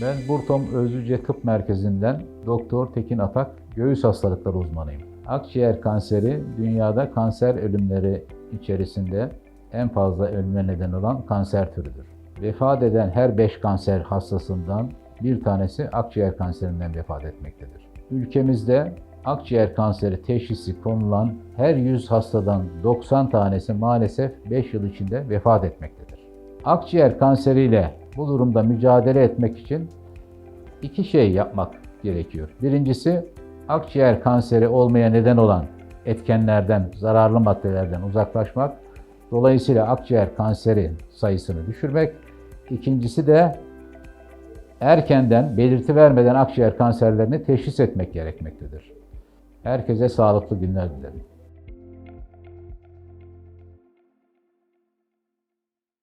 Ben Burtom Özlüce Tıp Merkezi'nden Doktor Tekin Atak, göğüs hastalıkları uzmanıyım. Akciğer kanseri dünyada kanser ölümleri içerisinde en fazla ölüme neden olan kanser türüdür. Vefat eden her 5 kanser hastasından bir tanesi akciğer kanserinden vefat etmektedir. Ülkemizde akciğer kanseri teşhisi konulan her 100 hastadan 90 tanesi maalesef 5 yıl içinde vefat etmektedir. Akciğer kanseriyle bu durumda mücadele etmek için iki şey yapmak gerekiyor. Birincisi akciğer kanseri olmaya neden olan etkenlerden, zararlı maddelerden uzaklaşmak. Dolayısıyla akciğer kanseri sayısını düşürmek. İkincisi de erkenden, belirti vermeden akciğer kanserlerini teşhis etmek gerekmektedir. Herkese sağlıklı günler dilerim.